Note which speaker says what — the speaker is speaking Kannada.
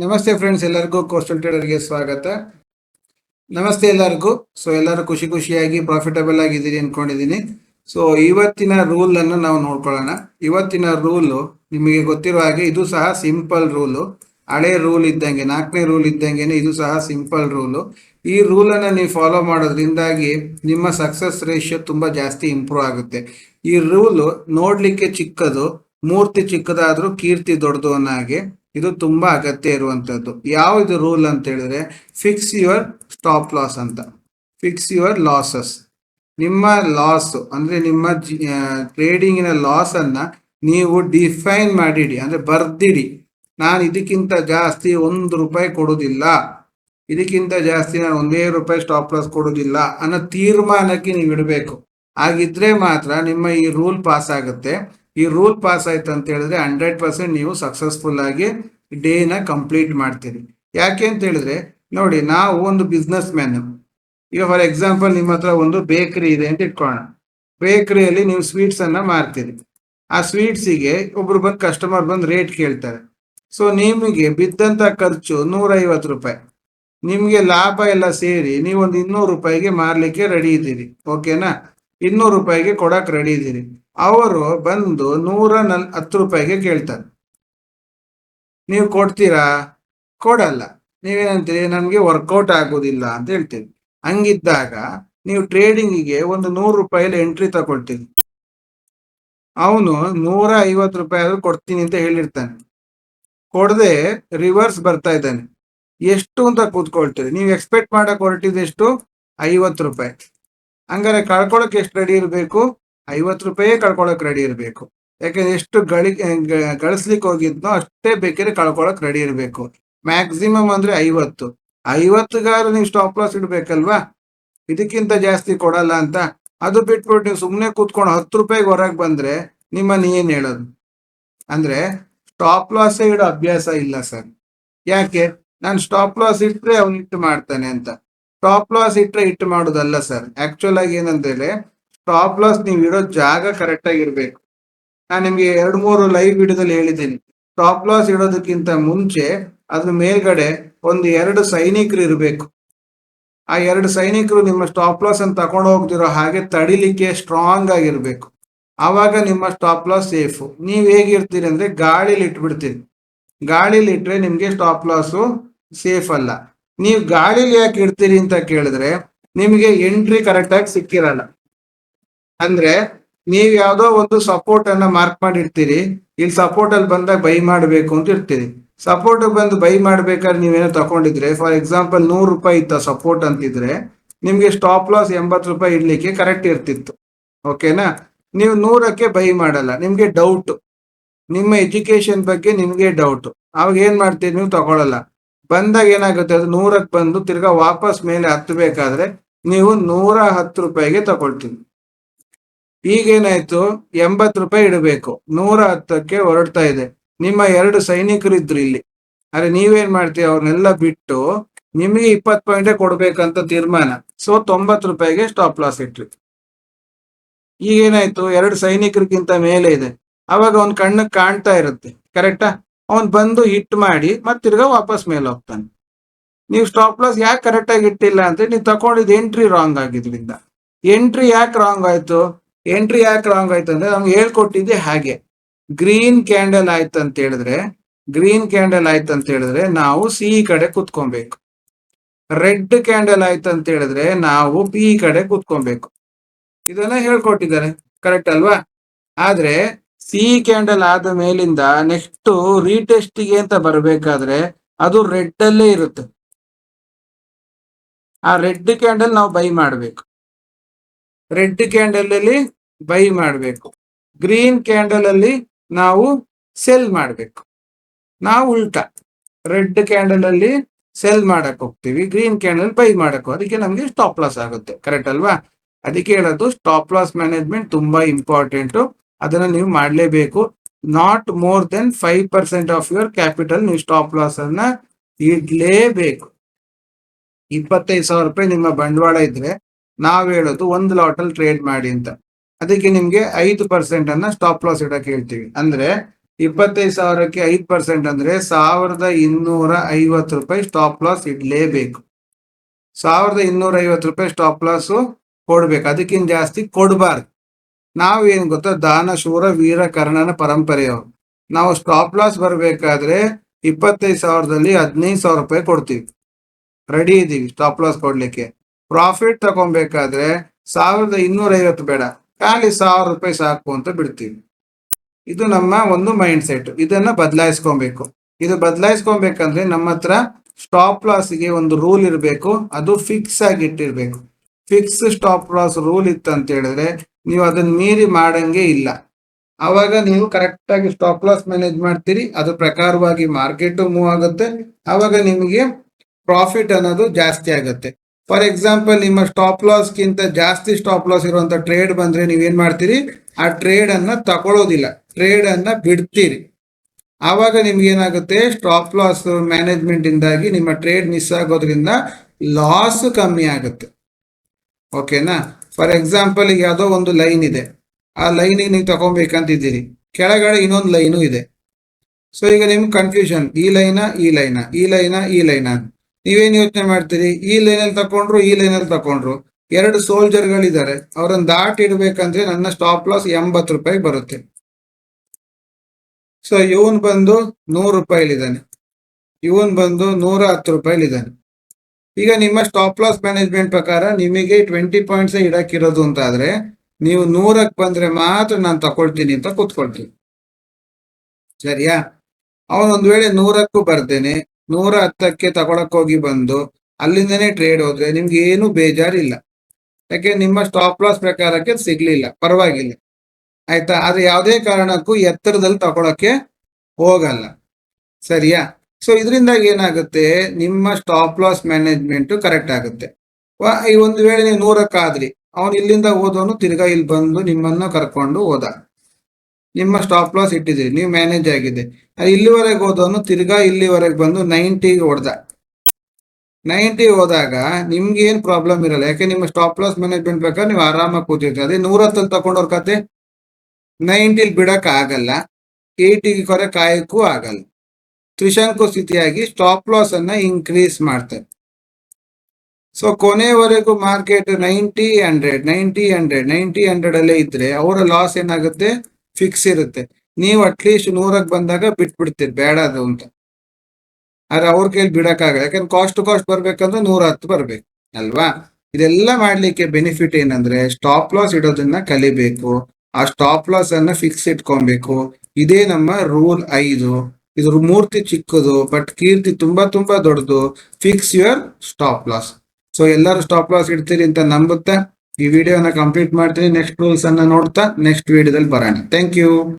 Speaker 1: ನಮಸ್ತೆ ಫ್ರೆಂಡ್ಸ್ ಎಲ್ಲರಿಗೂ ಕೋಸ್ಟಲ್ ಟ್ರೇಡರ್ಗೆ ಸ್ವಾಗತ. ನಮಸ್ತೆ ಎಲ್ಲರಿಗೂ. ಸೊ ಎಲ್ಲರೂ ಖುಷಿ ಖುಷಿಯಾಗಿ ಪ್ರಾಫಿಟಬಲ್ ಆಗಿದ್ದೀರಿ ಅನ್ಕೊಂಡಿದ್ದೀನಿ. ಸೊ ಇವತ್ತಿನ ರೂಲ್ ಅನ್ನು ನಾವು ನೋಡ್ಕೊಳ್ಳೋಣ. ಇವತ್ತಿನ ರೂಲು ನಿಮಗೆ ಗೊತ್ತಿರೋ ಹಾಗೆ ಇದು ಸಹ ಸಿಂಪಲ್ ರೂಲು ಹಳೆ ರೂಲ್ ಇದ್ದಂಗೆ, ನಾಲ್ಕನೇ ರೂಲ್ ಇದ್ದಂಗೆ ಇದು ಸಹ ಸಿಂಪಲ್ ರೂಲು ಈ ರೂಲನ್ನು ನೀವು ಫಾಲೋ ಮಾಡೋದ್ರಿಂದಾಗಿ ನಿಮ್ಮ ಸಕ್ಸಸ್ ರೇಷಿಯೋ ತುಂಬ ಜಾಸ್ತಿ ಇಂಪ್ರೂವ್ ಆಗುತ್ತೆ. ಈ ರೂಲು ನೋಡಲಿಕ್ಕೆ ಚಿಕ್ಕದು, ಮೂರ್ತಿ ಚಿಕ್ಕದಾದರೂ ಕೀರ್ತಿ ದೊಡ್ಡದು ಅನ್ನೋ ಹಾಗೆ. ಇದು ತುಂಬಾ ಅಗತ್ಯ ಇರುವಂತದ್ದು. ಯಾವ್ದು ರೂಲ್ ಅಂತ ಹೇಳಿದ್ರೆ ಫಿಕ್ಸ್ ಯುವರ್ ಸ್ಟಾಪ್ ಲಾಸ್ ಅಂತ. ಫಿಕ್ಸ್ ಯುವರ್ ಲಾಸಸ್ ನಿಮ್ಮ ಲಾಸ್ ಅಂದ್ರೆ ನಿಮ್ಮ ಟ್ರೇಡಿಂಗಿನ ಲಾಸ್ ಅನ್ನ ನೀವು ಡಿಫೈನ್ ಮಾಡಿಡಿ, ಅಂದ್ರೆ ಬರ್ದಿಡಿ. ನಾನು ಇದಕ್ಕಿಂತ ಜಾಸ್ತಿ ಒಂದು ರೂಪಾಯಿ ಕೊಡೋದಿಲ್ಲ. ಇದಕ್ಕಿಂತ ಜಾಸ್ತಿ ನಾನು ಒಂದೇ ರೂಪಾಯಿ ಸ್ಟಾಪ್ ಲಾಸ್ ಕೊಡೋದಿಲ್ಲ ಅನ್ನೋ ತೀರ್ಮಾನಕ್ಕೆ ನೀವು ಇಡಬೇಕು. ಹಾಗಿದ್ರೆ ಮಾತ್ರ ನಿಮ್ಮ ಈ ರೂಲ್ ಪಾಸ್ ಆಗುತ್ತೆ. ಈ ರೂಲ್ ಪಾಸ್ ಆಯ್ತು ಅಂತ ಹೇಳಿದ್ರೆ ಹಂಡ್ರೆಡ್ ಪರ್ಸೆಂಟ್ ನೀವು ಸಕ್ಸಸ್ಫುಲ್ ಆಗಿ ಡೇನ ಕಂಪ್ಲೀಟ್ ಮಾಡ್ತೀರಿ. ಯಾಕೆ ಅಂತ ಹೇಳಿದ್ರೆ, ನೋಡಿ ನಾವು ಒಂದು ಬಿಸ್ನೆಸ್ ಮ್ಯಾನ್ ಈಗ ಫಾರ್ ಎಕ್ಸಾಂಪಲ್ ನಿಮ್ಮ ಹತ್ರ ಒಂದು ಬೇಕರಿ ಇದೆ ಅಂತ ಇಟ್ಕೊಳ್ಳೋಣ. ಬೇಕರಿಯಲ್ಲಿ ನೀವು ಸ್ವೀಟ್ಸ್ ಅನ್ನ ಮಾರ್ತೀರಿ. ಆ ಸ್ವೀಟ್ಸಿಗೆ ಒಬ್ರು ಬಂದು ಕಸ್ಟಮರ್ ಬಂದು ರೇಟ್ ಕೇಳ್ತಾರೆ. ಸೊ ನಿಮಗೆ ಬಿದ್ದಂತ ಖರ್ಚು ನೂರೈವತ್ತು ರೂಪಾಯಿ. ನಿಮಗೆ ಲಾಭ ಎಲ್ಲ ಸೇರಿ ನೀವೊಂದು ಇನ್ನೂರು ರೂಪಾಯಿಗೆ ಮಾರ್ಲಿಕ್ಕೆ ರೆಡಿ ಇದ್ದೀರಿ. ಓಕೆನಾ ಇನ್ನೂರು ರೂಪಾಯಿಗೆ ಕೊಡಕ್ ರೆಡಿ ಇದ್ದೀರಿ ಅವರು ಬಂದು ನೂರ ನಲ್, ಹತ್ತು ರೂಪಾಯಿಗೆ ಕೇಳ್ತಾರೆ. ನೀವು ಕೊಡ್ತೀರಾ? ಕೊಡಲ್ಲ. ನೀವೇನಂತೀರಿ? ನಮಗೆ ವರ್ಕೌಟ್ ಆಗೋದಿಲ್ಲ ಅಂತ ಹೇಳ್ತೀರಿ ಹಂಗಿದ್ದಾಗ ನೀವು ಟ್ರೇಡಿಂಗಿಗೆ ಒಂದು ನೂರು ರೂಪಾಯಲ್ಲಿ ಎಂಟ್ರಿ ತಗೊಳ್ತೀರಿ ಅವನು ನೂರ ಐವತ್ತು ರೂಪಾಯಿ ಆದ್ರೂ ಕೊಡ್ತೀನಿ ಅಂತ ಹೇಳಿರ್ತಾನೆ. ಕೊಡದೆ ರಿವರ್ಸ್ ಬರ್ತಾ ಇದ್ದಾನೆ. ಎಷ್ಟು ಅಂತ ಕೂತ್ಕೊಳ್ತೀರಿ? ನೀವು ಎಕ್ಸ್ಪೆಕ್ಟ್ ಮಾಡಕ್ ಹೊರಟಿದ್ದು ಐವತ್ತು ರೂಪಾಯಿ. ಹಂಗಾರೆ ಕಳ್ಕೊಳಕ್ ಎಷ್ಟು ರೆಡಿ ಇರಬೇಕು? ಐವತ್ತು ರೂಪಾಯಿ ಕಳ್ಕೊಳಕ್ ರೆಡಿ ಇರಬೇಕು. ಯಾಕೆಂದ್ರೆ ಎಷ್ಟು ಗಳಿ ಗಳಿಸ್ಲಿಕ್ಕೆ ಹೋಗಿದ್ನೋ ಅಷ್ಟೇ ಬೇಕಿದ್ರೆ ಕಳ್ಕೊಳಕ್ ರೆಡಿ ಇರಬೇಕು. ಮ್ಯಾಕ್ಸಿಮಮ್ ಅಂದ್ರೆ ಐವತ್ತು. ಐವತ್ತುಗಾರ ನೀವು ಸ್ಟಾಪ್ ಲಾಸ್ ಇಡ್ಬೇಕಲ್ವಾ? ಇದಕ್ಕಿಂತ ಜಾಸ್ತಿ ಕೊಡಲ್ಲ ಅಂತ. ಅದು ಬಿಟ್ಬಿಟ್ಟು ನೀವು ಸುಮ್ಮನೆ ಕೂತ್ಕೊಂಡು ಹತ್ತು ರೂಪಾಯಿಗೆ ಹೊರಗೆ ಬಂದ್ರೆ ನಿಮ್ಮನ್ನ ಏನ್ ಹೇಳೋದು? ಅಂದ್ರೆ ಸ್ಟಾಪ್ ಲಾಸ್ ಇಡೋ ಅಭ್ಯಾಸ ಇಲ್ಲ ಸರ್. ಯಾಕೆ? ನಾನು ಸ್ಟಾಪ್ ಲಾಸ್ ಇಟ್ರೆ ಅವ್ನಿಟ್ಟು ಮಾಡ್ತಾನೆ ಅಂತ. ಸ್ಟಾಪ್ ಲಾಸ್ ಇಟ್ಟರೆ ಇಟ್ಟು ಮಾಡೋದಲ್ಲ ಸರ್ ಆಕ್ಚುಲ್ ಆಗಿ ಏನಂತೇಳಿ ಸ್ಟಾಪ್ ಲಾಸ್ ನೀವು ಇಡೋ ಜಾಗ ಕರೆಕ್ಟ್ ಆಗಿರ್ಬೇಕು ನಾನು ನಿಮಗೆ ಎರಡು ಮೂರು ಲೈವ್ ವಿಡಿಯೋದಲ್ಲಿ ಹೇಳಿದ್ದೀನಿ. ಸ್ಟಾಪ್ ಲಾಸ್ ಇಡೋದಕ್ಕಿಂತ ಮುಂಚೆ ಅದ್ರ ಮೇಲ್ಗಡೆ ಒಂದು ಎರಡು ಸೈನಿಕರು ಇರಬೇಕು. ಆ ಎರಡು ಸೈನಿಕರು ನಿಮ್ಮ ಸ್ಟಾಪ್ ಲಾಸ್ ಅನ್ನು ತಗೊಂಡು ಹೋಗ್ತಿರೋ ಹಾಗೆ ತಡಿಲಿಕ್ಕೆ ಸ್ಟ್ರಾಂಗ್ ಆಗಿರ್ಬೇಕು ಆವಾಗ ನಿಮ್ಮ ಸ್ಟಾಪ್ ಲಾಸ್ ಸೇಫ್ ನೀವು ಹೇಗಿರ್ತೀರಿ ಅಂದ್ರೆ ಗಾಳಿಲಿ ಇಟ್ಬಿಡ್ತೀರಿ ಗಾಳಿಲಿ ಇಟ್ರೆ ನಿಮಗೆ ಸ್ಟಾಪ್ ಲಾಸು ಸೇಫ್ ಅಲ್ಲ. ನೀವು ಗಾಳಿಲಿ ಯಾಕೆ ಇಡ್ತೀರಿ ಅಂತ ಕೇಳಿದ್ರೆ ನಿಮಗೆ ಎಂಟ್ರಿ ಕರೆಕ್ಟ್ ಆಗಿ ಸಿಕ್ಕಿರಲ್ಲ. ಅಂದ್ರೆ ನೀವ್ ಯಾವ್ದೋ ಒಂದು ಸಪೋರ್ಟ್ ಅನ್ನ ಮಾರ್ಕ್ ಮಾಡಿರ್ತೀರಿ, ಇಲ್ಲಿ ಸಪೋರ್ಟ್ ಅಲ್ಲಿ ಬಂದಾಗ ಬೈ ಮಾಡ್ಬೇಕು ಅಂತ ಇರ್ತೀರಿ. ಸಪೋರ್ಟ್ ಬಂದು ಬೈ ಮಾಡ್ಬೇಕಾದ್ರೆ ನೀವೇನೋ ತಗೊಂಡಿದ್ರೆ ಫಾರ್ ಎಕ್ಸಾಂಪಲ್ ನೂರು ರೂಪಾಯಿ ಇತ್ತ ಸಪೋರ್ಟ್ ಅಂತಿದ್ರೆ, ನಿಮ್ಗೆ ಸ್ಟಾಪ್ ಲಾಸ್ ಎಂಬತ್ತು ರೂಪಾಯಿ ಇಡ್ಲಿಕ್ಕೆ ಕರೆಕ್ಟ್ ಇರ್ತಿತ್ತು. ಓಕೆನಾ ನೀವು ನೂರಕ್ಕೆ ಬೈ ಮಾಡಲ್ಲ, ನಿಮ್ಗೆ ಡೌಟ್ ನಿಮ್ಮ ಎಜುಕೇಶನ್ ಬಗ್ಗೆ ನಿಮ್ಗೆ ಡೌಟ್ ಅವಾಗ ಏನ್ ಮಾಡ್ತೀರಿ ನೀವು ತಗೊಳಲ್ಲ. ಬಂದಾಗ ಏನಾಗುತ್ತೆ ಅದು ನೂರಕ್ಕೆ ಬಂದು ತಿರ್ಗಾ ವಾಪಸ್ ಮೇಲೆ ಹತ್ತಬೇಕಾದ್ರೆ ನೀವು ನೂರ ಹತ್ತು ರೂಪಾಯಿಗೆ ತಗೊಳ್ತೀವಿ ಈಗೇನಾಯ್ತು ಎಂಬತ್ತು ರೂಪಾಯಿ ಇಡಬೇಕು. ನೂರ ಹತ್ತಕ್ಕೆ ಹೊರಡ್ತಾ ಇದೆ. ನಿಮ್ಮ ಎರಡು ಸೈನಿಕರು ಇದ್ರು ಇಲ್ಲಿ. ಆದ್ರೆ ನೀವೇನ್ ಮಾಡ್ತೀವಿ ಅವ್ರನ್ನೆಲ್ಲ ಬಿಟ್ಟು ನಿಮಗೆ ಇಪ್ಪತ್ ಪಾಯಿಂಟೇ ಕೊಡ್ಬೇಕಂತ ತೀರ್ಮಾನ. ಸೊ ತೊಂಬತ್ ರೂಪಾಯಿಗೆ ಸ್ಟಾಪ್ ಲಾಸ್ ಇಟ್ರಿ. ಈಗೇನಾಯ್ತು ಎರಡು ಸೈನಿಕರಿಗಿಂತ ಮೇಲೆ ಇದೆ. ಅವಾಗ ಅವ್ನ ಕಣ್ಣು ಕಾಣ್ತಾ ಇರುತ್ತೆ. ಕರೆಕ್ಟಾ ಅವ್ನ್ ಬಂದು ಹಿಟ್ ಮಾಡಿ ಮತ್ತೆ ತಿರ್ಗಾ ವಾಪಸ್ ಮೇಲೆ ಹೋಗ್ತಾನೆ. ನೀವು ಸ್ಟಾಪ್ ಲಾಸ್ ಯಾಕೆ ಕರೆಕ್ಟ್ ಆಗಿ ಇಟ್ಟಿಲ್ಲ ಅಂದ್ರೆ ನೀವು ತಗೊಂಡಿದ್ದು ಎಂಟ್ರಿ ರಾಂಗ್ ಆಗಿದ್ರಿಂದ. ಎಂಟ್ರಿ ಯಾಕೆ ರಾಂಗ್ ಆಯ್ತು? ಎಂಟ್ರಿ ಯಾಕೆ ರಾಂಗ್ ಆಯ್ತು ಅಂದ್ರೆ ನಮ್ಗೆ ಹೇಳ್ಕೊಟ್ಟಿದ್ದೆ ಹಾಗೆ. ಗ್ರೀನ್ ಕ್ಯಾಂಡಲ್ ಆಯ್ತು ಅಂತ ಹೇಳಿದ್ರೆ ಗ್ರೀನ್ ಕ್ಯಾಂಡಲ್ ಆಯ್ತು ಅಂತ ಹೇಳಿದ್ರೆ ನಾವು ಸಿ ಕಡೆ ಕುತ್ಕೊಬೇಕು. ರೆಡ್ ಕ್ಯಾಂಡಲ್ ಆಯ್ತು ಅಂತ ಹೇಳಿದ್ರೆ ನಾವು ಪಿ ಕಡೆ ಕುತ್ಕೊಬೇಕು. ಇದನ್ನ ಹೇಳ್ಕೊಟ್ಟಿದ್ದಾರೆ. ಕರೆಕ್ಟ್ ಅಲ್ವಾ? ಆದ್ರೆ ಸಿ ಕ್ಯಾಂಡಲ್ ಆದ ಮೇಲಿಂದ ನೆಕ್ಸ್ಟ್ ರೀಟೆಸ್ಟಿಗೆ ಅಂತ ಬರಬೇಕಾದ್ರೆ ಅದು ರೆಡ್ ಅಲ್ಲೇ ಇರುತ್ತೆ. ಆ ರೆಡ್ ಕ್ಯಾಂಡಲ್ ನಾವು ಬೈ ಮಾಡಬೇಕು. ರೆಡ್ ಕ್ಯಾಂಡಲ್ ಅಲ್ಲಿ ಬೈ ಮಾಡಬೇಕು. ಗ್ರೀನ್ ಕ್ಯಾಂಡಲ್ ಅಲ್ಲಿ ನಾವು ಸೆಲ್ ಮಾಡಬೇಕು. ನಾವು ಉಲ್ಟಾ ರೆಡ್ ಕ್ಯಾಂಡಲ್ ಅಲ್ಲಿ ಸೆಲ್ ಮಾಡಕ್ ಹೋಗ್ತೀವಿ ಗ್ರೀನ್ ಕ್ಯಾಂಡಲ್ ಬೈ ಮಾಡಕ್ ಅದಕ್ಕೆ ನಮ್ಗೆ ಸ್ಟಾಪ್ ಲಾಸ್ ಆಗುತ್ತೆ. ಕರೆಕ್ಟ್ ಅಲ್ವಾ? ಅದಕ್ಕೆ ಹೇಳೋದು ಸ್ಟಾಪ್ ಲಾಸ್ ಮ್ಯಾನೇಜ್ಮೆಂಟ್ ತುಂಬಾ ಇಂಪಾರ್ಟೆಂಟ್ ಅದನ್ನ ನೀವು ಮಾಡಲೇಬೇಕು. Not more than five percent of your capital ನೀವು ಸ್ಟಾಪ್ ಲಾಸ್ ಅನ್ನ ಇಡ್ಲೇಬೇಕು. ಇಪ್ಪತ್ತೈದು ಸಾವಿರ ರೂಪಾಯಿ ನಿಮ್ಮ ಬಂಡವಾಳ ಇದ್ರೆ ನಾವು ಹೇಳೋದು ಒಂದು ಲಾಟಲ್ಲಿ ಟ್ರೇಡ್ ಮಾಡಿ ಅಂತ. ಅದಕ್ಕೆ ನಿಮ್ಗೆ ಐದು ಪರ್ಸೆಂಟ್ ಅನ್ನ ಸ್ಟಾಪ್ ಲಾಸ್ ಇಡಕ್ಕೆ ಹೇಳ್ತೀವಿ. ಅಂದ್ರೆ ಇಪ್ಪತ್ತೈದು ಸಾವಿರಕ್ಕೆ ಐದು ಪರ್ಸೆಂಟ್ ಅಂದ್ರೆ ಸಾವಿರದ ಇನ್ನೂರ ಐವತ್ತು ರೂಪಾಯಿ ಸ್ಟಾಪ್ ಲಾಸ್ ಇಡ್ಲೇಬೇಕು. ಸಾವಿರದ ಇನ್ನೂರ ಐವತ್ತು ರೂಪಾಯಿ ಸ್ಟಾಪ್ ಲಾಸ್ ಕೊಡ್ಬೇಕು. ಅದಕ್ಕಿಂತ ಜಾಸ್ತಿ ಕೊಡಬಾರ್ದು. ನಾವು ಏನ್ ಗೊತ್ತಾ? ದಾನ, ಶೂರ, ವೀರ, ಕರ್ಣನ ಪರಂಪರೆಯವರು ನಾವು ಸ್ಟಾಪ್ ಲಾಸ್ ಬರಬೇಕಾದ್ರೆ ಇಪ್ಪತ್ತೈದು ಸಾವಿರದಲ್ಲಿ ಹದಿನೈದು ಸಾವಿರ ರೂಪಾಯಿ ಕೊಡ್ತೀವಿ. ರೆಡಿ ಇದೀವಿ ಸ್ಟಾಪ್ ಲಾಸ್ ಕೊಡ್ಲಿಕ್ಕೆ. ಪ್ರಾಫಿಟ್ ತಗೊಬೇಕಾದ್ರೆ ಸಾವಿರದ ಇನ್ನೂರ ಐವತ್ತು ಬೇಡ. ಖಾಲಿ ಸಾವಿರ ರೂಪಾಯಿ ಸಾಕು ಅಂತ ಬಿಡ್ತೀವಿ. ಇದು ನಮ್ಮ ಒಂದು ಮೈಂಡ್ ಸೆಟ್ ಇದನ್ನ ಬದಲಾಯಿಸ್ಕೊಬೇಕು. ಇದು ಬದಲಾಯಿಸ್ಕೊಬೇಕಂದ್ರೆ ನಮ್ಮ ಹತ್ರ ಸ್ಟಾಪ್ ಲಾಸ್ಗೆ ಒಂದು ರೂಲ್ ಇರಬೇಕು. ಅದು ಫಿಕ್ಸ್ ಆಗಿ ಇಟ್ಟಿರ್ಬೇಕು. ಫಿಕ್ಸ್ ಸ್ಟಾಪ್ ಲಾಸ್ ರೂಲ್ ಇತ್ತಂತ ಹೇಳಿದ್ರೆ ನೀವು ಅದನ್ನ ಮೀರಿ ಮಾಡಂಗೆ ಇಲ್ಲ. ಅವಾಗ ನೀವು ಕರೆಕ್ಟ್ ಆಗಿ ಸ್ಟಾಪ್ ಲಾಸ್ ಮ್ಯಾನೇಜ್ ಮಾಡ್ತೀರಿ ಅದ್ರ ಪ್ರಕಾರವಾಗಿ ಮಾರ್ಕೆಟ್ ಮೂವ್ ಆಗುತ್ತೆ. ಅವಾಗ ನಿಮಗೆ ಪ್ರಾಫಿಟ್ ಅನ್ನೋದು ಜಾಸ್ತಿ ಆಗುತ್ತೆ. ಫಾರ್ ಎಕ್ಸಾಂಪಲ್ ನಿಮ್ಮ ಸ್ಟಾಪ್ ಲಾಸ್ಗಿಂತ ಜಾಸ್ತಿ ಸ್ಟಾಪ್ ಲಾಸ್ ಇರುವಂತ ಟ್ರೇಡ್ ಬಂದ್ರೆ ನೀವೇನ್ ಮಾಡ್ತೀರಿ? ಆ ಟ್ರೇಡ್ ಅನ್ನ ತಗೊಳ್ಳೋದಿಲ್ಲ ಟ್ರೇಡ್ ಅನ್ನ ಬಿಡ್ತೀರಿ. ಆವಾಗ ನಿಮ್ಗೆ ಏನಾಗುತ್ತೆ? ಸ್ಟಾಪ್ ಲಾಸ್ ಮ್ಯಾನೇಜ್ಮೆಂಟ್ ಇಂದಾಗಿ ನಿಮ್ಮ ಟ್ರೇಡ್ ಮಿಸ್ ಆಗೋದ್ರಿಂದ ಲಾಸ್ ಕಮ್ಮಿ ಆಗುತ್ತೆ. ಓಕೆನಾ ಫಾರ್ ಎಕ್ಸಾಂಪಲ್ ಈಗ ಯಾವುದೋ ಒಂದು ಲೈನ್ ಇದೆ. ಆ ಲೈನಿಗೆ ನೀವು ತಗೊಬೇಕಂತಿದ್ದೀರಿ. ಕೆಳಗಡೆ ಇನ್ನೊಂದು ಲೈನು ಇದೆ. ಸೊ ಈಗ ನಿಮ್ಗೆ ಕನ್ಫ್ಯೂಷನ್ ಈ ಲೈನ ಈ ಲೈನ ಈ ಲೈನ ಈ ಲೈನ ನೀವೇನು ಯೋಚನೆ ಮಾಡ್ತೀರಿ? ಈ ಲೈನಲ್ಲಿ ತಕೊಂಡ್ರು, ಈ ಲೈನಲ್ಲಿ ತಕೊಂಡ್ರು. ಎರಡು ಸೋಲ್ಜರ್ಗಳಿದ್ದಾರೆ ಅವ್ರನ್ನ ದಾಟಿ ಇಡಬೇಕಂದ್ರೆ ನನ್ನ ಸ್ಟಾಪ್ ಲಾಸ್ ಎಂಬತ್ತು ರೂಪಾಯಿ ಬರುತ್ತೆ. ಸೊ ಇವನ್ ಬಂದು ನೂರು ರೂಪಾಯಿಲಿದ್ದಾನೆ. ಇವನ್ ಬಂದು ನೂರ ಹತ್ತು ರೂಪಾಯಿಲಿದ್ದಾನೆ. ಈಗ ನಿಮ್ಮ ಸ್ಟಾಪ್ ಲಾಸ್ ಮ್ಯಾನೇಜ್ಮೆಂಟ್ ಪ್ರಕಾರ ನಿಮಗೆ ಟ್ವೆಂಟಿ ಪಾಯಿಂಟ್ಸ್ ಇಡಕ್ಕಿರೋದು ಅಂತ ಆದ್ರೆ ನೀವು ನೂರಕ್ಕೆ ಬಂದ್ರೆ ಮಾತ್ರ ನಾನು ತಕೊಳ್ತೀನಿ ಅಂತ ಕೂತ್ಕೊಳ್ತೀನಿ. ಸರಿಯಾ? ಒಂದ್ ವೇಳೆ ನೂರಕ್ಕೂ ಬರ್ತೇನೆ ನೂರ ಹತ್ತಕ್ಕೆ ತಗೊಳಕ್ ಹೋಗಿ ಬಂದು ಅಲ್ಲಿಂದನೇ ಟ್ರೇಡ್ ಹೋದ್ರೆ ನಿಮ್ಗೆ ಏನು ಬೇಜಾರಿಲ್ಲ. ಯಾಕೆ? ನಿಮ್ಮ ಸ್ಟಾಪ್ ಲಾಸ್ ಪ್ರಕಾರಕ್ಕೆ ಸಿಗ್ಲಿಲ್ಲ, ಪರವಾಗಿಲ್ಲ. ಆಯ್ತಾ? ಆದ್ರೆ ಯಾವುದೇ ಕಾರಣಕ್ಕೂ ಎತ್ತರದಲ್ಲಿ ತಗೊಳಕ್ಕೆ ಹೋಗಲ್ಲ. ಸರಿಯಾ? ಸೊ ಇದರಿಂದಾಗಿ ಏನಾಗುತ್ತೆ? ನಿಮ್ಮ ಸ್ಟಾಪ್ ಲಾಸ್ ಮ್ಯಾನೇಜ್ಮೆಂಟ್ ಕರೆಕ್ಟ್ ಆಗುತ್ತೆ. ಈ ಒಂದು ವೇಳೆ ನೀವು ನೂರಕ್ಕಾದ್ರಿ, ಅವನು ಇಲ್ಲಿಂದ ಹೋದವನು ತಿರ್ಗಾ ಇಲ್ಲಿ ಬಂದು ನಿಮ್ಮನ್ನು ಕರ್ಕೊಂಡು ಹೋದ. ನಿಮ್ಮ ಸ್ಟಾಪ್ ಲಾಸ್ ಇಟ್ಟಿದ್ದೀರಿ, ನೀವು ಮ್ಯಾನೇಜ್ ಆಗಿದೆ ಇಲ್ಲಿವರೆಗೆ ಹೋದವನು ತಿರ್ಗಾ ಇಲ್ಲಿವರೆಗೆ ಬಂದು ನೈಂಟಿಗೆ ಹೊಡೆದ. ನೈಂಟಿ ಹೋದಾಗ ನಿಮ್ಗೆ ಏನು ಪ್ರಾಬ್ಲಮ್ ಇರಲ್ಲ. ಯಾಕೆ ನಿಮ್ಮ ಸ್ಟಾಪ್ ಲಾಸ್ ಮ್ಯಾನೇಜ್ಮೆಂಟ್ ಬೇಕಾದ್ರೆ ನೀವು ಆರಾಮಾಗಿ ಕೂತಿರ್ತೀರಿ. ಅದೇ ನೂರತ್ತಲ್ಲಿ ತಗೊಂಡವ್ರ ಕತೆ ನೈಂಟಿಲಿ ಬಿಡಕ್ ಆಗಲ್ಲ. ಏಯ್ಟಿಗೆ ಕೊರೆ ಕಾಯಕ್ಕೂ ಆಗಲ್ಲ. ತ್ರಿಶಂಕು ಸ್ಥಿತಿಯಾಗಿ ಸ್ಟಾಪ್ ಲಾಸ್ ಅನ್ನ ಇನ್ಕ್ರೀಸ್ ಮಾಡ್ತಾರೆ ಸೊ ಕೊನೆವರೆಗೂ market ninety hundred ninety hundred ninety hundred ಅಲ್ಲೇ ಇದ್ರೆ ಅವರ ಲಾಸ್ ಏನಾಗುತ್ತೆ? ಫಿಕ್ಸ್ ಇರುತ್ತೆ. ನೀವು ಅಟ್ಲೀಸ್ಟ್ ನೂರಕ್ಕೆ ಬಂದಾಗ ಬಿಟ್ಬಿಡ್ತೀರಿ, ಬೇಡ ಅದು ಅಂತ. ಆದ್ರೆ ಅವ್ರ ಕೈಲಿ ಬಿಡಕ್ಕಾಗಲ್ಲ. ಯಾಕಂದ್ರೆ ಕಾಸ್ಟ್ ಟು ಕಾಸ್ಟ್ ಬರ್ಬೇಕಂದ್ರೆ ನೂರ ಹತ್ತು ಬರ್ಬೇಕು, ಅಲ್ವಾ? ಇದೆಲ್ಲ ಮಾಡ್ಲಿಕ್ಕೆ ಬೆನಿಫಿಟ್ ಏನಂದ್ರೆ ಸ್ಟಾಪ್ ಲಾಸ್ ಇಡೋದನ್ನ ಕಲಿಬೇಕು, ಆ ಸ್ಟಾಪ್ ಲಾಸ್ ಅನ್ನ ಫಿಕ್ಸ್ ಇಟ್ಕೊಬೇಕು. ಇದೇ ನಮ್ಮ ರೂಲ್ ಐದು. ಇದ್ರ ಮೂರ್ತಿ ಚಿಕ್ಕದು ಬಟ್ ಕೀರ್ತಿ ತುಂಬಾ ತುಂಬಾ ದೊಡ್ಡದು. Fix your stop loss so ಎಲ್ಲರೂ ಸ್ಟಾಪ್ ಲಾಸ್ ಇಡ್ತೀರಿ ಅಂತ ನಂಬುತ್ತೆ. ಈ ವಿಡಿಯೋನ ಕಂಪ್ಲೀಟ್ ಮಾಡ್ತೀನಿ. ನೆಕ್ಸ್ಟ್ ರೂಲ್ಸ್ ಅನ್ನ ನೋಡ್ತಾ ನೆಕ್ಸ್ಟ್ ವಿಡಿಯೋದಲ್ಲಿ ಬರೋಣ. Thank you